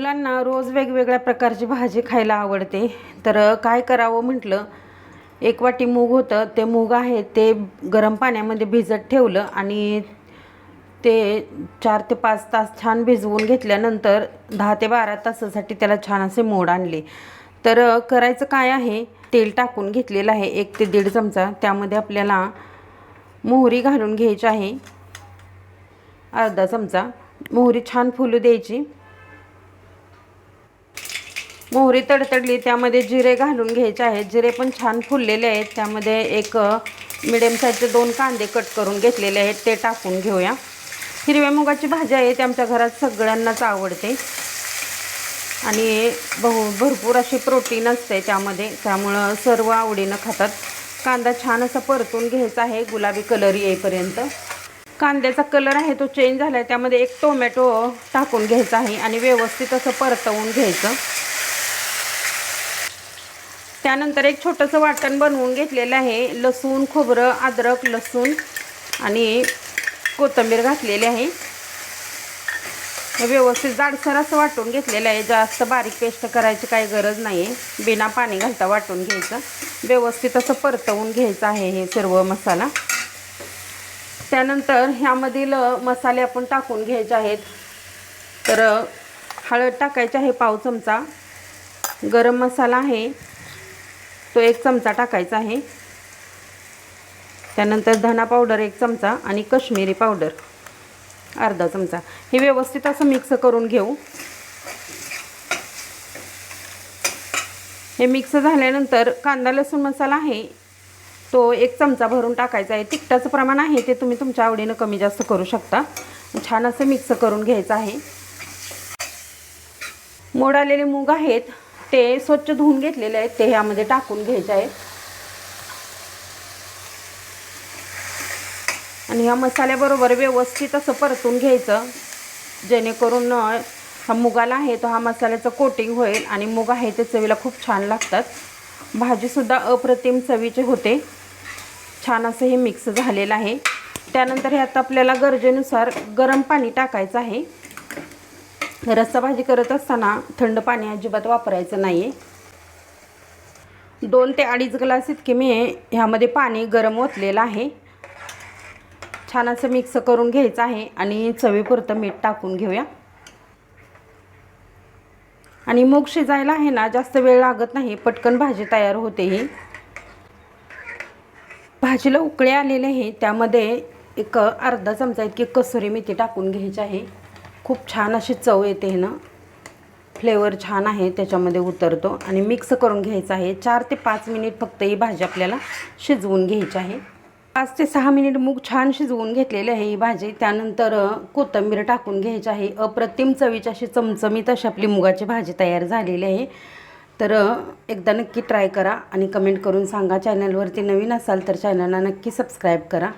मुलांना रोज वेगवेगळ्या प्रकारची भाजी खायला आवडते. तर काय करावं म्हटलं एक वाटी मूग होतं. ते मूग आहे ते गरम पाण्यामध्ये भिजत ठेवलं आणि ते चार ते पाच तास छान भिजवून घेतल्यानंतर दहा ते बारा तासासाठी त्याला छान असे मोड आणले. तर करायचं काय आहे तेल टाकून घेतलेलं आहे एक ते दीड चमचा. त्यामध्ये आपल्याला मोहरी घालून घ्यायची आहे अर्धा चमचा. मोहरी छान फुलू द्यायची. मोहरी तडतडली त्यामध्ये जिरे घालून घ्यायचे आहेत. जिरे पण छान फुललेले आहेत. त्यामध्ये एक मिडियम साईजचे दोन कांदे कट करून घेतलेले आहेत. ते टाकून घेऊया. हिरव्या मुगाची भाजी आहे. ती आमच्या घरात सगळ्यांनाच आवडते. आणि बहु भरपूर अशी प्रोटीन असते त्यामध्ये. त्यामुळं सर्व आवडीनं खातात. कांदा छान असा परतून घ्यायचा आहे. गुलाबी कलर येईपर्यंत. कांद्याचा कलर आहे तो चेंज झाला आहे त्यामध्ये एक टोमॅटो टाकून घ्यायचा आहे. आणि व्यवस्थित असं परतवून घ्यायचं. त्यानंतर एक छोटंसं वाटण बनवून घेतलेलं आहे. लसूण खोबरं अद्रक लसूण आणि कोथिंबीर घातलेली आहे. हे व्यवस्थित जाडसर असं वाटून घेतलेलं आहे. जास्त बारीक पेस्ट करायची काही गरज नाही आहे बिना पाणी घालता वाटून घ्यायचं. व्यवस्थित असं परतवून घ्यायचं आहे हे सर्व मसाला. त्यानंतर ह्यामधील मसाले आपण टाकून घ्यायचे आहेत. तर हळद टाकायची आहे पाव चमचा. गरम मसाला आहे. तो एक चमचा टाकायचा आहे. त्यानंतर धना पावडर एक चमचा आणि कश्मीरी पावडर अर्धा चमचा. हे व्यवस्थित असं मिक्स करून घेऊ. हे मिक्स झाल्यानंतर कांदा लसूण मसाला आहे तो एक चमचा भरून टाकायचा आहे. तिखटाचं प्रमाण आहे ते तुम्ही तुमच्या आवडीनं कमी जास्त करू शकता. छान असं मिक्स करून घ्यायचं आहे. मोड आलेले मूग आहेत. ते स्वच्छ धुवून घेतलेले आहेत ते ह्यामध्ये टाकून घ्यायचे आहेत. आणि ह्या मसाल्याबरोबर व्यवस्थित असं परतून घ्यायचं. जेणेकरून हा मुगाला आहे तो हा मसाल्याचं कोटिंग होईल आणि मुग आहे ते चवीला खूप छान लागतात. भाजीसुद्धा अप्रतिम चवीचे होते. छान असं हे मिक्स झालेलं आहे. त्यानंतर ह्यात आपल्याला गरजेनुसार गरम पाणी टाकायचं आहे. रस्सा भाजी करत असताना थंड पाणी अजिबात वापरायचं नाही आहे दोन ते अडीच ग्लास इतके मी ह्यामध्ये पाणी गरम ओतलेलं आहे. छान असं मिक्स करून घ्यायचं आहे आणि चवीपुरतं मीठ टाकून घेऊया. आणि मूग शिजायला आहे ना जास्त वेळ लागत नाही पटकन भाजी तयार होते ही. भाजीला उकळे आलेले आहे त्यामध्ये एक अर्धा चमचा इतकी कसुरी मेथी टाकून घ्यायची आहे. खूप छान अशी चव येते ना. फ्लेवर छान आहे त्याच्यामध्ये उतरतो. आणि मिक्स करून घ्यायचं आहे. चार ते पाच मिनिट फक्त ही भाजी आपल्याला शिजवून घ्यायची आहे. पाच ते सहा मिनिट मूग छान शिजवून घेतलेली आहे ही भाजी. त्यानंतर कोथिंबीर टाकून घ्यायची आहे. अप्रतिम चवीची अशी चमचमीत अशी आपली मुगाची भाजी तयार झालेली आहे. तर एकदा नक्की ट्राय करा आणि कमेंट करून सांगा. चॅनलवरती नवीन असाल तर चॅनलला नक्की सबस्क्राईब करा.